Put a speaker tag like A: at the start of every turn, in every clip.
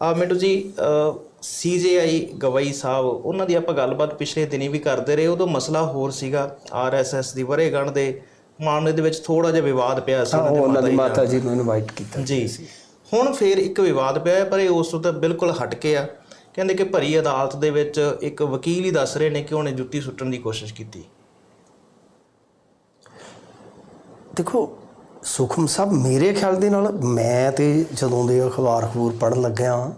A: ਆ ਮਿੰਟੂ ਜੀ ਸੀਜੇਆਈ ਗਵਾਈ ਸਾਹਿਬ ਉਹਨਾਂ ਦੀ ਆਪਾਂ ਗੱਲਬਾਤ ਪਿਛਲੇ ਦਿਨੀ ਵੀ ਕਰਦੇ ਰਹੇ ਉਦੋਂ ਮਸਲਾ ਹੋਰ ਸੀਗਾ ਆਰਐਸਐਸ ਦੀ ਵਰੇਗੰਢ ਦੇ ਮਾਮਲੇ ਦੇ ਵਿੱਚ ਥੋੜਾ ਜਿਹਾ ਵਿਵਾਦ ਪਿਆ ਸੀ
B: ਉਹ ਉਹਨਾਂ ਦੀ ਮਾਤਾ ਜੀ ਨੂੰ ਇਨਵਾਈਟ ਕੀਤਾ
A: ਜੀ। ਹੁਣ ਫੇਰ ਇੱਕ ਵਿਵਾਦ ਪਿਆ ਪਰ ਇਹ ਉਸ ਤੋਂ ਤਾਂ ਬਿਲਕੁਲ ਹਟ ਕੇ ਆ। ਕਹਿੰਦੇ ਕਿ ਭਰੀ ਅਦਾਲਤ ਦੇ ਵਿੱਚ ਇੱਕ ਵਕੀਲ ਹੀ ਦੱਸ ਰਹੇ ਨੇ ਕਿ ਉਹਨੇ ਜੁੱਤੀ ਸੁੱਟਣ ਦੀ ਕੋਸ਼ਿਸ਼ ਕੀਤੀ।
B: ਦੇਖੋ ਸੁਖਮ ਸਾਹਿਬ ਮੇਰੇ ਖਿਆਲ ਦੇ ਨਾਲ ਮੈਂ ਤੇ ਜਦੋਂ ਦੇ ਅਖਬਾਰ ਖਬੂਰ ਪੜਨ ਲੱਗਿਆ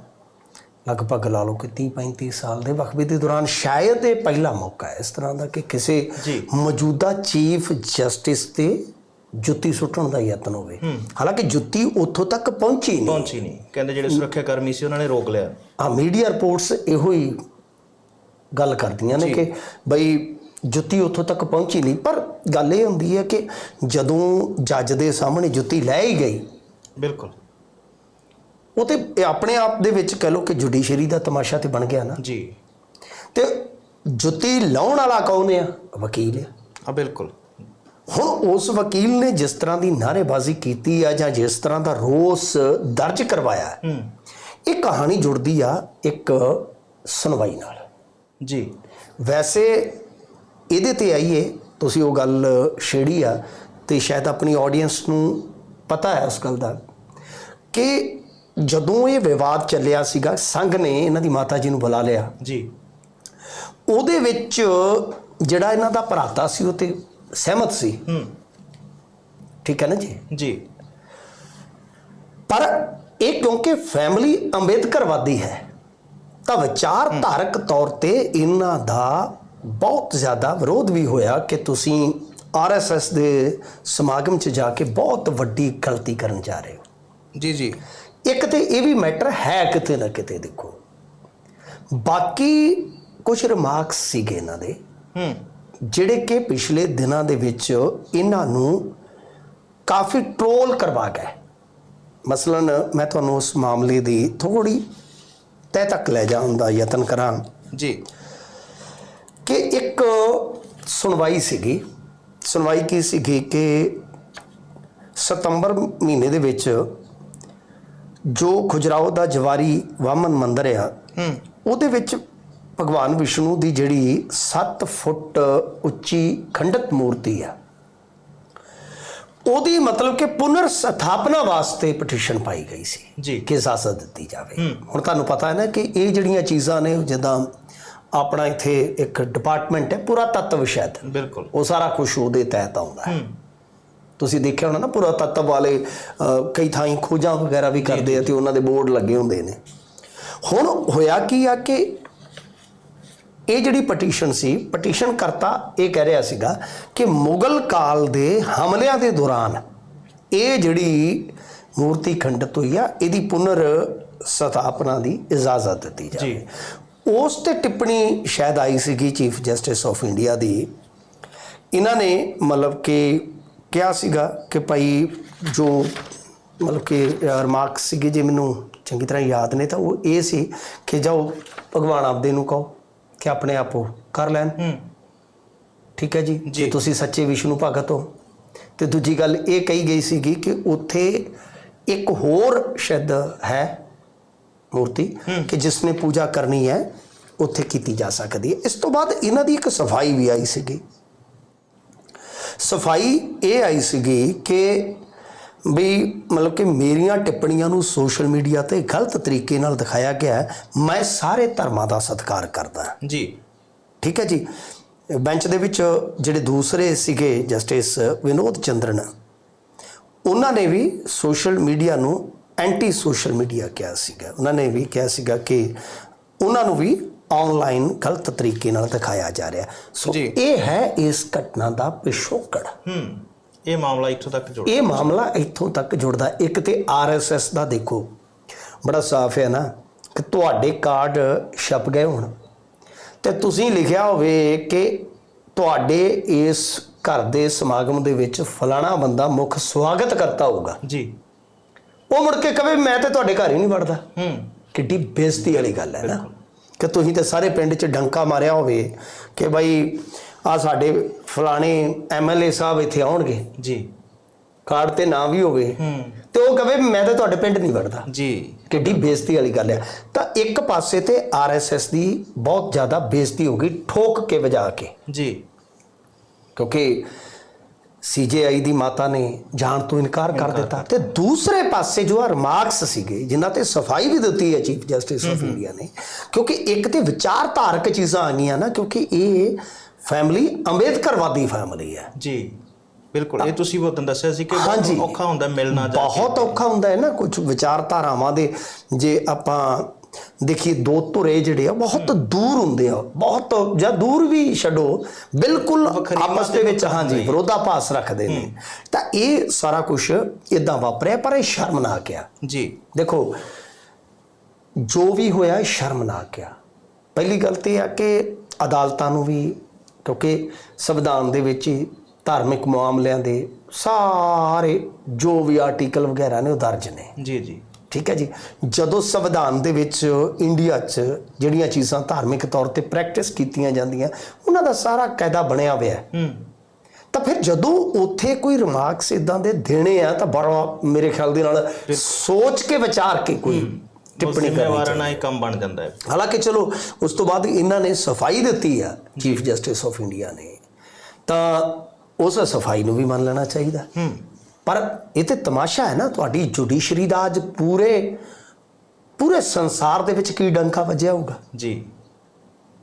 B: ਲਗਭਗ ਲਾ ਲਓ ਕਿ 30 35 ਸਾਲ ਦੇ ਵਕਫੇ ਦੇ ਦੌਰਾਨ ਸ਼ਾਇਦ ਇਹ ਪਹਿਲਾ ਮੌਕਾ ਹੈ ਇਸ ਤਰ੍ਹਾਂ ਦਾ ਕਿ ਕਿਸੇ। ਮੌਜੂਦਾ ਚੀਫ ਜਸਟਿਸ ਤੇ ਜੁੱਤੀ ਸੁੱਟਣ ਦਾ ਯਤਨ ਹੋਵੇ। ਹਾਲਾਂਕਿ ਜੁੱਤੀ ਉੱਥੋਂ ਤੱਕ ਪਹੁੰਚੀ ਨਹੀਂ।
A: ਪਹੁੰਚੀ ਨਹੀਂ। ਕਹਿੰਦੇ ਜਿਹੜੇ ਸੁਰੱਖਿਆ ਕਰਮੀ ਸੀ ਉਹਨਾਂ ਨੇ ਰੋਕ ਲਿਆ।
B: ਆ ਮੀਡੀਆ ਰਿਪੋਰਟਸ ਇਹੋ ਹੀ ਗੱਲ ਕਰਦੀਆਂ ਨੇ ਕਿ ਬਈ ਜੁੱਤੀ ਉੱਥੋਂ ਤੱਕ ਪਹੁੰਚੀ ਨਹੀਂ। ਪਰ ਗੱਲ ਇਹ ਹੁੰਦੀ ਹੈ ਕਿ ਜਦੋਂ ਜੱਜ ਦੇ ਸਾਹਮਣੇ ਜੁੱਤੀ ਲੈ ਹੀ ਗਈ
A: ਬਿਲਕੁਲ।
B: ਉਹ ਤੇ ਆਪਣੇ ਆਪ ਦੇ ਵਿੱਚ ਕਹ ਲੋ ਕਿ ਜੁਡੀਸ਼ਰੀ ਦਾ ਤਮਾਸ਼ਾ ਤੇ ਬਣ ਗਿਆ ਨਾ।
A: ਜੀ।
B: ਤੇ ਜੁੱਤੀ ਲਾਉਣ ਵਾਲਾ ਕੌਣ ਆ? ਵਕੀਲ ਆ।
A: ਆ ਬਿਲਕੁਲ।
B: ਹੁਣ ਉਸ ਵਕੀਲ ਨੇ ਜਿਸ ਤਰ੍ਹਾਂ ਦੀ ਨਾਅਰੇਬਾਜ਼ੀ ਕੀਤੀ ਆ ਜਾਂ ਜਿਸ ਤਰ੍ਹਾਂ ਦਾ ਰੋਸ ਦਰਜ ਕਰਵਾਇਆ ਇਹ ਕਹਾਣੀ ਜੁੜਦੀ ਆ ਇੱਕ ਸੁਣਵਾਈ ਨਾਲ।
A: ਜੀ।
B: ਵੈਸੇ ਇਹਦੇ ਤੇ ਆਈਏ ਤੁਸੀਂ ਉਹ ਗੱਲ ਛੇੜੀ ਆ ਤੇ ਸ਼ਾਇਦ ਆਪਣੀ ਆਡੀਅנס ਨੂੰ ਪਤਾ ਹੈ ਉਸ ਗੱਲ ਦਾ ਕਿ ਜਦੋਂ ਇਹ ਵਿਵਾਦ ਚੱਲਿਆ ਸੀਗਾ ਸੰਘ ਨੇ ਇਹਨਾਂ ਦੀ ਮਾਤਾ ਜੀ ਨੂੰ ਬੁਲਾ ਲਿਆ।
A: ਜੀ।
B: ਉਹਦੇ ਵਿੱਚ ਜਿਹੜਾ ਇਹਨਾਂ ਦਾ ਭਰਾਤਾ ਸੀ ਉਹ ਤੇ ਸਹਿਮਤ ਸੀ।
A: ਹੂੰ।
B: ਠੀਕ ਹੈ ਨਾ ਜੀ?
A: ਜੀ।
B: ਪਰ ਇਹ ਕਿਉਂਕਿ ਫੈਮਿਲੀ ਅੰਬੇਦਕਰਵਾਦੀ ਹੈ ਤਾਂ ਵਿਚਾਰਧਾਰਕ ਤੌਰ ਤੇ ਇਹਨਾਂ ਦਾ ਬਹੁਤ ਜ਼ਿਆਦਾ ਵਿਰੋਧ ਵੀ ਹੋਇਆ ਕਿ ਤੁਸੀਂ ਆਰਐਸਐਸ ਦੇ ਸਮਾਗਮ 'ਚ ਜਾ ਕੇ ਬਹੁਤ ਵੱਡੀ ਗਲਤੀ ਕਰਨ ਜਾ ਰਹੇ ਹੋ।
A: ਜੀ ਜੀ।
B: ਇੱਕ ਤੇ ਇਹ ਵੀ ਮੈਟਰ ਹੈ ਕਿਤੇ ਨਾ ਕਿਤੇ ਦੇਖੋ। ਬਾਕੀ ਕੁਝ ਰਿਮਾਰਕਸ ਸੀਗੇ ਇਹਨਾਂ ਦੇ
A: ਹੂੰ।
B: ਜਿਹੜੇ ਕਿ ਪਿਛਲੇ ਦਿਨਾਂ ਦੇ ਵਿੱਚ ਇਹਨਾਂ ਨੂੰ ਕਾਫੀ ਟ੍ਰੋਲ ਕਰਵਾ ਗਏ। ਮਸਲਨ ਮੈਂ ਤੁਹਾਨੂੰ ਉਸ ਮਾਮਲੇ ਦੀ ਥੋੜੀ ਤਹਿ ਤੱਕ ਲੈ ਜਾਣ ਦਾ ਯਤਨ ਕਰਾਂ।
A: ਜੀ।
B: ਇੱਕ ਸੁਣਵਾਈ ਸੀਗੀ। ਸੁਣਵਾਈ ਕੀ ਸੀਗੀ ਕਿ ਸਤੰਬਰ ਮਹੀਨੇ ਦੇ ਵਿੱਚ ਜੋ ਖੁਜਰਾਓ ਦਾ ਜਵਾਰੀ ਵਾਮਨ ਮੰਦਿਰ ਆ
A: ਹੂੰ।
B: ਉਹਦੇ ਵਿੱਚ ਭਗਵਾਨ ਵਿਸ਼ਨੂੰ ਦੀ ਜਿਹੜੀ 7 ਫੁੱਟ ਉੱਚੀ ਖੰਡਿਤ ਮੂਰਤੀ ਆ ਉਹਦੀ ਮਤਲਬ ਕਿ ਪੁਨਰ ਸਥਾਪਨਾ ਵਾਸਤੇ ਪਟੀਸ਼ਨ ਪਾਈ ਗਈ ਸੀ
A: ਜੀ।
B: ਕਿ ਇਜਾਜ਼ਤ ਦਿੱਤੀ ਜਾਵੇ। ਹੁਣ ਤੁਹਾਨੂੰ ਪਤਾ ਹੈ ਨਾ ਕਿ ਇਹ ਜਿਹੜੀਆਂ ਚੀਜ਼ਾਂ ਨੇ ਜਿੱਦਾਂ ਆਪਣਾ ਇੱਥੇ ਇੱਕ ਡਿਪਾਰਟਮੈਂਟ ਹੈ ਪੂਰਾ ਤੱਤਵ ਸ਼ਾਇਦ।
A: ਬਿਲਕੁਲ।
B: ਉਹ ਸਾਰਾ ਕੁਝ ਉਹਦੇ ਤਹਿਤ ਆਉਂਦਾ ਹੈ। ਤੁਸੀਂ ਦੇਖਿਆ ਹੋਣਾ ਨਾ ਪੂਰਾ ਤੱਤਵ ਵਾਲੇ ਕਈ ਥਾਈਂ ਖੋਜਾਂ ਵਗੈਰਾ ਵੀ ਕਰਦੇ ਆ ਤੇ ਉਹਨਾਂ ਦੇ ਬੋਰਡ ਲੱਗੇ ਹੁੰਦੇ ਨੇ। ਹੁਣ ਹੋਇਆ ਕੀ ਆ ਕਿ ਇਹ ਜਿਹੜੀ ਪਟੀਸ਼ਨ ਸੀ ਪਟੀਸ਼ਨ ਕਰਤਾ ਇਹ ਕਹਿ ਰਿਹਾ ਸੀਗਾ ਕਿ ਮੁਗਲ ਕਾਲ ਦੇ ਹਮਲਿਆਂ ਦੇ ਦੌਰਾਨ ਇਹ ਜਿਹੜੀ ਮੂਰਤੀ ਖੰਡਿਤ ਹੋਈ ਆ ਇਹਦੀ ਪੁਨਰ ਸਥਾਪਨਾ ਦੀ ਇਜਾਜ਼ਤ ਦਿੱਤੀ ਜਾਵੇ। ਉਸ ਤੇ ਟਿੱਪਣੀ ਸ਼ਾਇਦ ਆਈ ਸੀਗੀ ਚੀਫ ਜਸਟਿਸ ਆਫ ਇੰਡੀਆ ਦੀ। ਇਹਨਾਂ ਨੇ ਮਤਲਬ ਕਿ ਕਿਹਾ ਸੀਗਾ ਕਿ ਭਾਈ ਜੋ ਮਤਲਬ ਕਿ ਰਿਮਾਰਕ ਸੀਗੇ ਜੇ ਮੈਨੂੰ ਚੰਗੀ ਤਰ੍ਹਾਂ ਯਾਦ ਨੇ ਤਾਂ ਉਹ ਇਹ ਸੀ ਕਿ ਜਾਓ ਭਗਵਾਨ ਆਪਦੇ ਨੂੰ ਕਹੋ ਕਿ ਆਪਣੇ ਆਪ ਉਹ ਕਰ ਲੈਣ। ਠੀਕ ਹੈ ਜੀ?
A: ਜੀ।
B: ਜੇ। ਤੁਸੀਂ ਸੱਚੇ ਵਿਸ਼ਨੂੰ ਭਗਤ ਹੋ। ਤੇ ਦੂਜੀ ਗੱਲ ਇਹ ਕਹੀ ਗਈ ਸੀਗੀ ਕਿ ਉੱਥੇ ਇੱਕ ਹੋਰ ਸ਼ਬਦ ਹੈ ਮੂਰਤੀ ਕਿ ਜਿਸ ਨੇ ਪੂਜਾ ਕਰਨੀ ਹੈ ਉੱਥੇ ਕੀਤੀ ਜਾ ਸਕਦੀ ਹੈ। ਇਸ ਤੋਂ ਬਾਅਦ ਇਹਨਾਂ ਦੀ ਇੱਕ ਸਫ਼ਾਈ ਵੀ ਆਈ ਸੀਗੀ। ਸਫ਼ਾਈ ਇਹ ਆਈ ਸੀਗੀ ਕਿ ਵੀ ਮਤਲਬ ਕਿ ਮੇਰੀਆਂ ਟਿੱਪਣੀਆਂ ਨੂੰ ਸੋਸ਼ਲ ਮੀਡੀਆ ਤੇ ਗਲਤ ਤਰੀਕੇ ਨਾਲ ਦਿਖਾਇਆ ਗਿਆ ਹੈ। ਮੈਂ ਸਾਰੇ ਧਰਮਾਂ ਦਾ ਸਤਿਕਾਰ ਕਰਦਾ
A: ਜੀ।
B: ਠੀਕ ਹੈ ਜੀ। ਬੈਂਚ ਦੇ ਵਿੱਚ ਜਿਹੜੇ ਦੂਸਰੇ ਸੀਗੇ ਜਸਟਿਸ ਵਿਨੋਦ ਚੰਦਰਨ ਉਹਨਾਂ ਨੇ ਵੀ ਸੋਸ਼ਲ ਮੀਡੀਆ ਨੂੰ ਐਂਟੀ ਸੋਸ਼ਲ ਮੀਡੀਆ ਕਿਹਾ ਸੀਗਾ। ਉਹਨਾਂ ਨੇ ਵੀ ਕਿਹਾ ਸੀਗਾ ਕਿ ਉਹਨਾਂ ਨੂੰ ਵੀ ਆਨਲਾਈਨ ਗਲਤ ਤਰੀਕੇ ਨਾਲ ਦਿਖਾਇਆ ਜਾ ਰਿਹਾ। ਸੋ। ਇਹ ਹੈ ਇਸ ਘਟਨਾ ਦਾ ਪਿਛੋਕੜ।
A: ਹੂੰ ਇਹ ਮਾਮਲਾ ਇੱਥੋਂ ਤੱਕ ਜੁੜ
B: ਇਹ ਮਾਮਲਾ ਇੱਥੋਂ ਤੱਕ ਜੁੜਦਾ। ਇੱਕ ਤੇ ਆਰਐਸਐਸ ਦਾ ਦੇਖੋ ਬੜਾ ਸਾਫ਼ ਹੈ ਨਾ ਕਿ ਤੁਹਾਡੇ ਕਾਰਡ ਛਪ ਗਏ ਹੁਣ। ਤੇ ਤੁਸੀਂ ਲਿਖਿਆ ਹੋਵੇ ਕਿ ਤੁਹਾਡੇ ਇਸ ਘਰ ਦੇ ਸਮਾਗਮ ਦੇ ਵਿੱਚ ਫਲਾਣਾ ਬੰਦਾ ਮੁੱਖ ਸਵਾਗਤ ਕਰਤਾ ਹੋਊਗਾ।
A: ਜੀ।
B: ਉਹ ਮੁੜ ਕੇ ਕਵੇ ਮੈਂ ਤੇ ਤੁਹਾਡੇ ਘਰ ਹੀ ਨਹੀਂ ਵੜਦਾ।
A: ਹੂੰ।
B: ਕਿੱਡੀ ਬੇਇੱਜ਼ਤੀ ਵਾਲੀ ਗੱਲ ਹੈ ਨਾ। ਕਿ ਤੁਸੀਂ ਤੇ ਸਾਰੇ ਪਿੰਡ 'ਚ ਡੰਕਾ ਮਾਰਿਆ ਹੋਵੇ ਕਿ ਭਾਈ ਆ ਸਾਡੇ ਫਲਾਣੇ ਐਮਐਲਏ ਸਾਹਿਬ ਇੱਥੇ ਆਉਣਗੇ।
A: ਜੀ।
B: ਕਾਰਡ ਤੇ ਨਾਂ ਵੀ ਹੋਵੇ।
A: ਹੂੰ।
B: ਤੇ ਉਹ ਕਵੇ ਮੈਂ ਤਾਂ ਤੁਹਾਡੇ ਪਿੰਡ ਨਹੀਂ ਵੜਦਾ।
A: ਜੀ।
B: ਕਿੱਡੀ ਬੇਇੱਜ਼ਤੀ ਵਾਲੀ ਗੱਲ ਹੈ। ਤਾਂ ਇੱਕ ਪਾਸੇ ਤੇ ਆਰਐਸਐਸ ਦੀ ਬਹੁਤ ਜ਼ਿਆਦਾ ਬੇਇੱਜ਼ਤੀ ਹੋ ਗਈ ਠੋਕ ਕੇ ਵਜਾ ਕੇ।
A: ਜੀ।
B: ਕਿਉਂਕਿ ਸੀਜੇਆਈ ਦੀ ਮਾਤਾ ਨੇ ਜਾਣ ਤੋਂ ਇਨਕਾਰ ਕਰ ਦਿੱਤਾ ਤੇ ਦੂਸਰੇ ਪਾਸੇ ਜੋ ਰਿਮਾਰਕਸ ਸੀਗੇ ਜਿਨ੍ਹਾਂ ਤੇ ਸਫ਼ਾਈ ਵੀ ਦਿੱਤੀ ਹੈ ਚੀਫ ਜਸਟਿਸ ਆਫ ਇੰਡੀਆ ਨੇ ਕਿਉਂਕਿ ਇੱਕ ਤੇ ਵਿਚਾਰਧਾਰਕ ਚੀਜ਼ਾਂ ਆ ਗਈਆਂ ਨਾ ਕਿਉਂਕਿ ਇਹ ਫੈਮਿਲੀ ਅੰਬੇਦਕਰਵਾਦੀ ਫੈਮਿਲੀ ਹੈ
A: ਜੀ ਬਿਲਕੁਲ ਇਹ ਤੁਸੀਂ ਬਹੁਤ ਦੱਸਿਆ ਸੀ ਕਿ। ਬਹੁਤ ਔਖਾ ਹੁੰਦਾ ਮਿਲਣਾ ਜਾ।
B: ਬਹੁਤ ਔਖਾ ਹੁੰਦਾ ਹੈ ਨਾ ਕੁਝ ਵਿਚਾਰਧਾਰਾਵਾਂ ਦੇ ਜੇ ਆਪਾਂ ਦੇਖੀਏ ਦੋ ਧੁਰੇ ਜਿਹੜੇ ਆ ਬਹੁਤ ਦੂਰ ਹੁੰਦੇ ਆ ਬਹੁਤ ਜਾਂ ਦੂਰ ਵੀ ਛੱਡੋ ਬਿਲਕੁਲ ਆਪਸ ਦੇ ਵਿੱਚ ਹਾਂਜੀ ਵਿਰੋਧਾਭਾਸ ਰੱਖਦੇ ਨੇ। ਤਾਂ ਇਹ ਸਾਰਾ ਕੁਝ ਇਦਾਂ ਵਾਪਰਿਆ ਪਰ ਇਹ ਸ਼ਰਮਨਾਕ ਆ।
A: ਜੀ।
B: ਦੇਖੋ ਜੋ ਵੀ ਹੋਇਆ ਸ਼ਰਮਨਾਕ ਆ। ਪਹਿਲੀ ਗੱਲ ਤੇ ਇਹ ਆ ਕਿ ਅਦਾਲਤਾਂ ਨੂੰ ਵੀ ਕਿਉਂਕਿ ਸੰਵਿਧਾਨ ਦੇ ਵਿੱਚ ਹੀ ਧਾਰਮਿਕ ਮਾਮਲਿਆਂ ਦੇ ਸਾਰੇ ਜੋ ਵੀ ਆਰਟੀਕਲ ਵਗੈਰਾ ਨੇ ਉਹ ਦਰਜ ਨੇ।
A: ਜੀ ਜੀ।
B: ਠੀਕ ਹੈ ਜੀ। ਜਦੋਂ ਸੰਵਿਧਾਨ ਦੇ ਵਿੱਚ ਇੰਡੀਆ 'ਚ ਜਿਹੜੀਆਂ ਚੀਜ਼ਾਂ ਧਾਰਮਿਕ ਤੌਰ ਤੇ ਪ੍ਰੈਕਟਿਸ ਕੀਤੀਆਂ ਜਾਂਦੀਆਂ ਉਹਨਾਂ ਦਾ ਸਾਰਾ ਕਾਇਦਾ ਬਣਿਆ ਹੋਇਆ ਹੈ।
A: ਹੂੰ।
B: ਤਾਂ ਫਿਰ ਜਦੋਂ ਉੱਥੇ ਕੋਈ ਰਿਮਾਰਕਸ ਇਦਾਂ ਦੇ ਦੇਣੇ ਆ ਤਾਂ ਬੜਾ ਮੇਰੇ ਖਿਆਲ ਦੇ ਨਾਲ ਸੋਚ ਕੇ ਵਿਚਾਰ ਕੇ ਕੋਈ ਟਿੱਪਣੀ ਕਰਨੀ
A: ਜ਼ਿੰਮੇਵਾਰਾਂ ਨਾਲ ਇਹ ਕੰਮ ਬਣ ਜਾਂਦਾ ਹੈ।
B: ਹਾਲਾਂਕਿ ਚਲੋ ਉਸ ਤੋਂ ਬਾਅਦ ਇਹਨਾਂ ਨੇ ਸਫ਼ਾਈ ਦਿੱਤੀ ਆ ਚੀਫ ਜਸਟਿਸ ਆਫ ਇੰਡੀਆ ਨੇ। ਤਾਂ ਉਸ ਸਫ਼ਾਈ ਨੂੰ ਵੀ ਮੰਨ ਲੈਣਾ ਚਾਹੀਦਾ।
A: ਹੂੰ।
B: ਪਰ ਇਹ ਤੇ ਤਮਾਸ਼ਾ ਹੈ ਨਾ ਤੁਹਾਡੀ ਜੁਡੀਸ਼ਰੀ ਦਾ ਅੱਜ ਪੂਰੇ ਪੂਰੇ ਸੰਸਾਰ ਦੇ ਵਿੱਚ ਕੀ ਡੰਕਾ ਵੱਜਿਆ ਹੋਊਗਾ?
A: ਜੀ।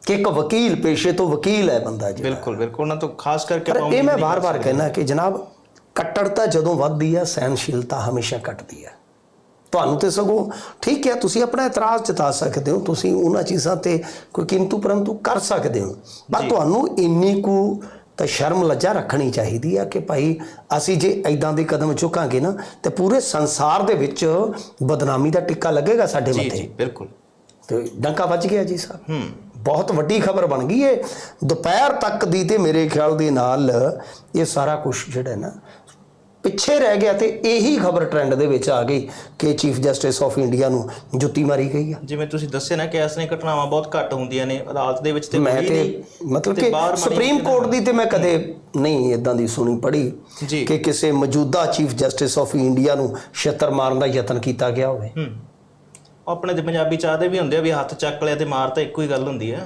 B: ਕਿ ਇੱਕ ਵਕੀਲ ਪੇਸ਼ੇ ਤੋਂ ਵਕੀਲ ਹੈ ਬੰਦਾ ਜੀ
A: ਬਿਲਕੁਲ ਬਿਲਕੁਲ। ਉਹਨਾਂ ਤੋਂ ਖਾਸ ਕਰਕੇ
B: ਪਰ ਇਹ ਮੈਂ ਬਾਰ-ਬਾਰ। ਕਹਿਣਾ ਕਿ ਜਨਾਬ ਕੱਟੜਤਾ ਜਦੋਂ ਵੱਧਦੀ ਹੈ ਸਹਿਨਸ਼ੀਲਤਾ ਹਮੇਸ਼ਾ ਘਟਦੀ ਹੈ। ਤੁਹਾਨੂੰ ਤੇ ਸਗੋਂ ਠੀਕ ਹੈ ਤੁਸੀਂ ਆਪਣਾ ਇਤਰਾਜ਼ ਜਤਾ ਸਕਦੇ ਹੋ ਤੁਸੀਂ ਉਹਨਾਂ ਚੀਜ਼ਾਂ ਤੇ ਕੋਈ ਕਿੰਤੂ ਪਰੰਤੂ ਕਰ ਸਕਦੇ ਹੋ। ਪਰ ਤੁਹਾਨੂੰ ਇੰਨੀ ਕੁ ਤਾਂ ਸ਼ਰਮ ਲੱਜਾ ਰੱਖਣੀ ਚਾਹੀਦੀ ਆ ਕਿ ਭਾਈ ਅਸੀਂ ਜੇ ਐਦਾਂ ਦੇ ਕਦਮ ਚੁੱਕਾਂਗੇ ਨਾ ਤੇ ਪੂਰੇ ਸੰਸਾਰ ਦੇ ਵਿੱਚ ਬਦਨਾਮੀ ਦਾ ਟਿੱਕਾ ਲੱਗੇਗਾ ਸਾਡੇ
A: ਜੀ
B: ਮੱਥੇ।
A: ਜੀ ਬਿਲਕੁਲ।
B: ਤੇ ਡੰਕਾ ਵੱਜ ਗਿਆ ਜੀ ਸਾਹਿਬ
A: ਹੂੰ।
B: ਬਹੁਤ ਵੱਡੀ ਖਬਰ ਬਣ ਗਈ ਏ। ਦੁਪਹਿਰ ਤੱਕ ਦੀ ਤੇ ਮੇਰੇ ਖਿਆਲ ਦੇ ਨਾਲ ਇਹ ਸਾਰਾ ਕੁਝ ਜਿਹੜਾ ਹੈ ਨਾ ਪਿੱਛੇ ਰਹਿ ਗਿਆ ਤੇ ਇਹੀ ਖਬਰ ਟ੍ਰੈਂਡ ਦੇ ਵਿੱਚ ਆ ਗਈ ਕਿ ਚੀਫ ਜਸਟਿਸ ਆਫ ਇੰਡੀਆ ਨੂੰ ਜੁੱਤੀ ਮਾਰੀ ਗਈ ਆ।
A: ਜਿਵੇਂ ਤੁਸੀਂ ਦੱਸਿਆ ਨਾ ਕਿ ਐਸੀਆਂ ਘਟਨਾਵਾਂ ਬਹੁਤ ਘੱਟ ਹੁੰਦੀਆਂ ਨੇ ਅਦਾਲਤ ਦੇ ਵਿੱਚ ਤੇ
B: ਮੈਂ ਤੇ
A: ਨਹੀਂ
B: ਮਤਲਬ ਕਿ ਸੁਪਰੀਮ ਕੋਰਟ ਦੀ ਤੇ ਮੈਂ ਕਦੇ ਨਹੀਂ ਇਦਾਂ ਦੀ ਸੁਣੀ ਪੜ੍ਹੀ
A: ਜੀ।
B: ਕਿ ਕਿਸੇ ਮੌਜੂਦਾ ਚੀਫ ਜਸਟਿਸ ਆਫ ਇੰਡੀਆ ਨੂੰ ਛਿੱਤਰ ਮਾਰਨ ਦਾ ਯਤਨ ਕੀਤਾ ਗਿਆ ਹੋਵੇ।
A: ਆਪਣੇ ਤੇ ਪੰਜਾਬੀ ਚਾਹਦੇ ਵੀ ਹੁੰਦੇ ਆ ਵੀ ਹੱਥ ਚੱਕ ਲਿਆ ਤੇ ਮਾਰ ਤਾਂ ਇੱਕੋ ਹੀ ਗੱਲ ਹੁੰਦੀ ਆ।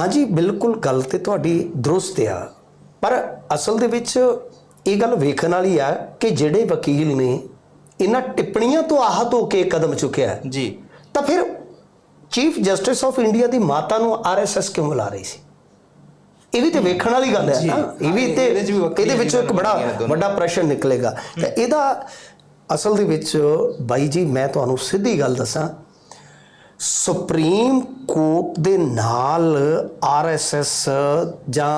B: ਹਾਂਜੀ ਬਿਲਕੁਲ ਗੱਲ ਤੇ ਤੁਹਾਡੀ ਦਰੁਸਤ ਆ। ਪਰ ਅਸਲ ਦੇ ਵਿੱਚ ਇਹ ਗੱਲ ਵੇਖਣ ਵਾਲੀ ਆ ਕਿ ਜਿਹੜੇ ਵਕੀਲ ਨੇ ਇਹਨਾਂ ਟਿੱਪਣੀਆਂ ਤੋਂ ਆਹਤ ਹੋ ਕੇ ਕਦਮ ਚੁੱਕਿਆ
A: ਜੀ।
B: ਤਾਂ ਫਿਰ ਚੀਫ ਜਸਟਿਸ ਆਫ ਇੰਡੀਆ ਦੀ ਮਾਤਾ ਨੂੰ ਆਰਐਸਐਸ ਕਿਉਂ ਬੁਲਾ ਰਹੀ ਸੀ? ਇਹ ਵੀ ਤੇ ਵੇਖਣ ਵਾਲੀ ਗੱਲ ਹੈ। ਨਾ ਇਹ ਵੀ ਤੇ
A: ਇਹਦੇ
B: ਵਿੱਚੋਂ ਇੱਕ ਬੜਾ। ਵੱਡਾ ਪ੍ਰਸ਼ਨ ਨਿਕਲੇਗਾ। ਤਾਂ ਇਹਦਾ ਅਸਲ ਦੇ ਵਿੱਚ ਬਾਈ ਜੀ ਮੈਂ ਤੁਹਾਨੂੰ ਸਿੱਧੀ ਗੱਲ ਦੱਸਾਂ। ਸੁਪਰੀਮ ਕੋਰਟ ਦੇ ਨਾਲ ਆਰਐਸਐਸ ਜਾਂ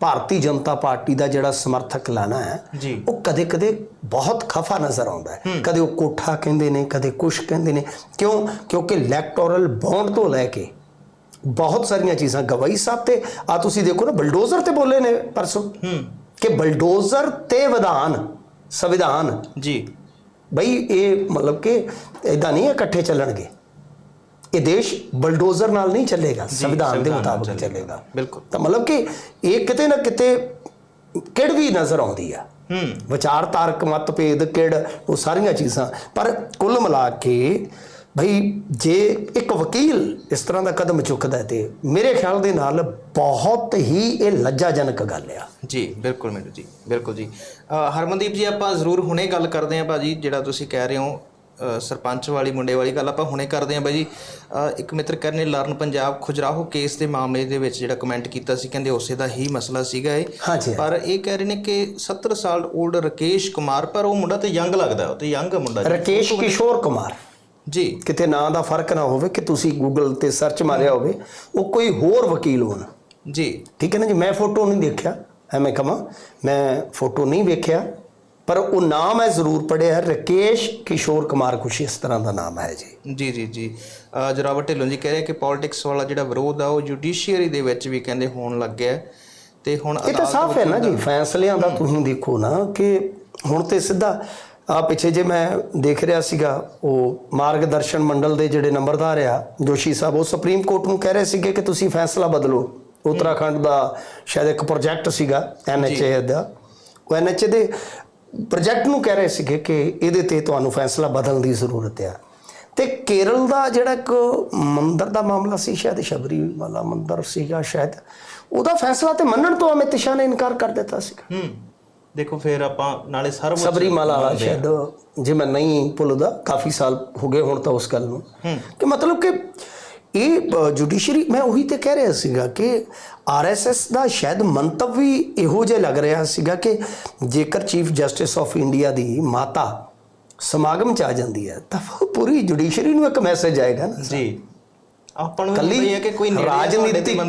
B: ਭਾਰਤੀ ਜਨਤਾ ਪਾਰਟੀ ਦਾ ਜਿਹੜਾ ਸਮਰਥਕ ਲਾਣਾ ਹੈ। ਉਹ ਕਦੇ-ਕਦੇ ਬਹੁਤ ਖਫਾ ਨਜ਼ਰ ਆਉਂਦਾ ਹੈ। ਕਦੇ ਉਹ ਕੋਠਾ ਕਹਿੰਦੇ ਨੇ ਕਦੇ ਕੁਛ ਕਹਿੰਦੇ ਨੇ। ਕਿਉਂ? ਕਿਉਂਕਿ ਇਲੈਕਟੋਰਲ ਬੌਂਡ ਤੋਂ ਲੈ ਕੇ ਬਹੁਤ ਸਾਰੀਆਂ ਚੀਜ਼ਾਂ ਗਵਾਈ ਸਾਹਿਬ ਤੇ ਆ ਤੁਸੀਂ ਦੇਖੋ ਨਾ ਬਲਡੋਜ਼ਰ ਤੇ ਬੋਲੇ ਨੇ ਪਰਸੋਂ। ਕਿ ਬਲਡੋਜ਼ਰ ਤੇ ਵਿਧਾਨ ਸੰਵਿਧਾਨ।
A: ਜੀ।
B: ਬਈ ਇਹ ਮਤਲਬ ਕਿ ਇਦਾਂ ਨਹੀਂ ਇਕੱਠੇ ਚੱਲਣਗੇ। ਇਹ ਦੇਸ਼ ਬਲਡੋਜ਼ਰ ਨਾਲ ਨਹੀਂ ਚੱਲੇਗਾ ਸੰਵਿਧਾਨ ਦੇ ਮੁਤਾਬਕ
A: ਚੱਲੇਗਾ। ਬਿਲਕੁਲ।
B: ਤਾਂ ਮਤਲਬ ਕਿ ਇਹ ਕਿਤੇ ਨਾ ਕਿਤੇ ਕਿਹੜਵੀ ਨਜ਼ਰ ਆਉਂਦੀ ਆ।
A: ਹੂੰ।
B: ਵਿਚਾਰਧਾਰਕ ਮਤਭੇਦ ਕਿਹੜ ਉਹ ਸਾਰੀਆਂ ਚੀਜ਼ਾਂ। ਪਰ ਕੁੱਲ ਮਿਲਾ ਕੇ ਭਈ ਜੇ ਇੱਕ ਵਕੀਲ ਇਸ ਤਰ੍ਹਾਂ ਦਾ ਕਦਮ ਚੁੱਕਦਾ ਤੇ ਮੇਰੇ ਖਿਆਲ ਦੇ ਨਾਲ ਬਹੁਤ ਹੀ ਇਹ ਲੱਜਾਜਨਕ ਗੱਲ ਆ।
A: ਜੀ ਬਿਲਕੁਲ ਮੈਨੂੰ ਜੀ ਬਿਲਕੁਲ ਜੀ। ਹਰਮਨਦੀਪ ਜੀ ਆਪਾਂ ਜ਼ਰੂਰ ਹੁਣੇ ਗੱਲ ਕਰਦੇ ਹਾਂ ਭਾਜੀ ਜਿਹੜਾ ਤੁਸੀਂ ਕਹਿ ਰਹੇ ਹੋ ਸਰਪੰਚ ਵਾਲੀ ਮੁੰਡੇ ਵਾਲੀ ਗੱਲ ਆਪਾਂ ਹੁਣੇ ਕਰਦੇ ਹਾਂ ਬਾਈ ਜੀ। ਇੱਕ ਮਿੱਤਰ ਕਰਨੇ ਲਰਨ ਪੰਜਾਬ ਖੁਜਰਾਹੋ ਕੇਸ ਦੇ ਮਾਮਲੇ ਦੇ ਵਿੱਚ ਜਿਹੜਾ ਕਮੈਂਟ ਕੀਤਾ ਸੀ ਕਹਿੰਦੇ ਉਸੇ ਦਾ ਹੀ ਮਸਲਾ ਸੀਗਾ ਇਹ। ਪਰ ਇਹ ਕਹਿ ਰਹੇ ਨੇ ਕਿ 70 ਸਾਲ 올ਡ ਰਕੇਸ਼ ਕੁਮਾਰ ਪਰ ਉਹ ਮੁੰਡਾ ਤੇ ਯੰਗ ਲੱਗਦਾ ਉਹ ਤੇ ਯੰਗ ਮੁੰਡਾ ਜੀ।
B: ਰਕੇਸ਼ ਕਿਸ਼ੋਰ ਕੁਮਾਰ।
A: ਜੀ।
B: ਕਿਤੇ ਨਾਂ ਦਾ ਫ਼ਰਕ ਨਾ ਹੋਵੇ ਕਿ ਤੁਸੀਂ ਗੂਗਲ ਤੇ ਸਰਚ ਮਾਰਿਆ ਹੋਵੇ ਉਹ ਕੋਈ ਹੋਰ ਵਕੀਲ ਹੋਣ।
A: ਜੀ।
B: ਠੀਕ ਹੈ ਨਾ ਜੀ? ਮੈਂ ਫੋਟੋ ਨਹੀਂ ਦੇਖਿਆ ਐਵੇਂ ਕਹਾਂ। ਮੈਂ ਫੋਟੋ ਨਹੀਂ ਵੇਖਿਆ ਪਰ ਉਹ ਨਾਮ ਹੈ ਜ਼ਰੂਰ ਪੜਿਆ ਰਕੇਸ਼ ਕਿਸ਼ੋਰ ਕੁਮਾਰ ਕੁਛ ਇਸ ਤਰ੍ਹਾਂ ਦਾ ਨਾਮ ਹੈ ਜੀ।
A: ਜੀ ਜੀ ਜੀ। ਜਰਾਵਰ ਢਿੱਲੋਂ ਜੀ ਕਹਿ ਰਹੇ ਕਿ ਪੋਲਿਟਿਕਸ ਵਾਲਾ ਜਿਹੜਾ ਵਿਰੋਧ ਆ ਉਹ ਜੁਡੀਸ਼ੀਅਰੀ ਦੇ ਵਿੱਚ ਵੀ ਕਹਿੰਦੇ ਹੋਣ ਲੱਗ ਗਿਆ ਹੈ। ਤੇ ਹੁਣ
B: ਇਹ ਤਾਂ ਸਾਫ਼ ਹੈ ਨਾ ਜੀ ਫੈਸਲਿਆਂ ਦਾ ਤੁਸੀਂ ਦੇਖੋ ਨਾ ਕਿ ਹੁਣ ਤੇ ਸਿੱਧਾ ਆ ਪਿੱਛੇ ਜੇ ਮੈਂ ਦੇਖ ਰਿਹਾ ਸੀਗਾ ਉਹ ਮਾਰਗਦਰਸ਼ਨ ਮੰਡਲ ਦੇ ਜਿਹੜੇ ਨੰਬਰਦਾਰ ਆ ਜੋਸ਼ੀ ਸਾਹਿਬ ਉਹ ਸੁਪਰੀਮ ਕੋਰਟ ਨੂੰ ਕਹਿ ਰਹੇ ਸੀਗੇ ਕਿ ਤੁਸੀਂ ਫੈਸਲਾ ਬਦਲੋ। ਉੱਤਰਾਖੰਡ ਦਾ ਸ਼ਾਇਦ ਇੱਕ ਪ੍ਰੋਜੈਕਟ ਸੀਗਾ ਐਨਐਚਏ ਦਾ। ਉਹ ਐਨਐਚਏ ਦੇ ਪ੍ਰੋਜੈਕਟ ਨੂੰ ਕਹਿ ਰਹੇ ਸੀਗੇ ਕਿ ਇਹਦੇ ਤੇ ਤੁਹਾਨੂੰ ਫੈਸਲਾ ਬਦਲਣ ਦੀ ਜ਼ਰੂਰਤ ਹੈ ਤੇ ਕੇਰਲ ਦਾ ਜਿਹੜਾ ਇੱਕ ਮੰਦਰ ਦਾ ਮਾਮਲਾ ਸੀ ਸ਼ਾਇਦ ਸ਼ਬਰੀਮਾਲਾ ਮੰਦਰ ਸੀਗਾ ਸ਼ਾਇਦ ਉਹਦਾ ਫੈਸਲਾ ਤੇ ਮੰਨਣ ਤੋਂ ਅਮਿਤ ਸ਼ਾਹ ਨੇ ਇਨਕਾਰ ਕਰ ਦਿੱਤਾ ਸੀ
A: ਹੂੰ ਦੇਖੋ ਫਿਰ ਆਪਾਂ ਨਾਲੇ ਸਰਵ
B: ਸਬਰੀਮਾਲਾ ਵਾਲਾ ਸ਼ਾਇਦ ਜੇ ਮੈਂ ਨਹੀਂ ਭੁੱਲਦਾ ਕਾਫੀ ਸਾਲ ਹੋ ਗਏ ਹੁਣ ਤਾਂ ਉਸ ਗੱਲ ਨੂੰ। ਕਿ ਮਤਲਬ ਕਿ ਇਹ ਜੁਡੀਸ਼ਰੀ ਮੈਂ ਉਹੀ ਤੇ ਕਹਿ ਰਿਹਾ ਸੀਗਾ ਕਿ ਆਰਐਸਐਸ ਦਾ ਸ਼ਾਇਦ ਮੰਤਵ ਵੀ ਇਹੋ ਜਿਹਾ ਲੱਗ ਰਿਹਾ ਸੀਗਾ ਕਿ ਜੇਕਰ ਚੀਫ ਜਸਟਿਸ ਆਫ ਇੰਡੀਆ ਦੀ ਮਾਤਾ ਸਮਾਗਮ ਚ ਆ ਜਾਂਦੀ ਹੈ ਤਾਂ ਪੂਰੀ ਜੁਡੀਸ਼ਰੀ ਨੂੰ ਇੱਕ ਮੈਸੇਜ ਆਏਗਾ ਨਾ
A: ਜੀ। ਆਪਾਂ ਨੂੰ ਇਹ ਹੈ ਕਿ ਕੋਈ
B: ਰਾਜਨੀਤਿਕ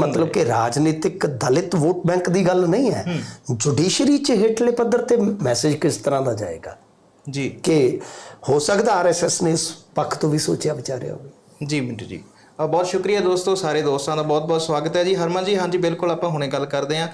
B: ਮਤਲਬ ਕਿ ਰਾਜਨੀਤਿਕ ਦਲਿਤ ਵੋਟ ਬੈਂਕ ਦੀ ਗੱਲ ਨਹੀਂ ਹੈ। ਜੁਡੀਸ਼ਰੀ ਚ ਹੇਠਲੇ ਪੱਧਰ ਤੇ ਮੈਸੇਜ ਕਿਸ ਤਰ੍ਹਾਂ ਦਾ ਜਾਏਗਾ?
A: ਜੀ।
B: ਕਿ ਹੋ ਸਕਦਾ ਆਰਐਸਐਸ ਨੇ ਇਸ ਪੱਖ ਤੋਂ ਵੀ ਸੋਚਿਆ ਵਿਚਾਰਿਆ ਹੋਵੇ।
A: ਜੀ ਮਿੰਟੂ ਜੀ। ਅ, ਬਹੁਤ ਸ਼ੁਕਰੀਆ ਦੋਸਤੋ ਸਾਰੇ ਦੋਸਤਾਂ ਦਾ ਬਹੁਤ ਬਹੁਤ ਸਵਾਗਤ ਹੈ ਜੀ। ਹਰਮਨ ਜੀ ਹਾਂਜੀ ਬਿਲਕੁਲ ਆਪਾਂ ਹੁਣੇ ਗੱਲ ਕਰਦੇ ਹਾਂ।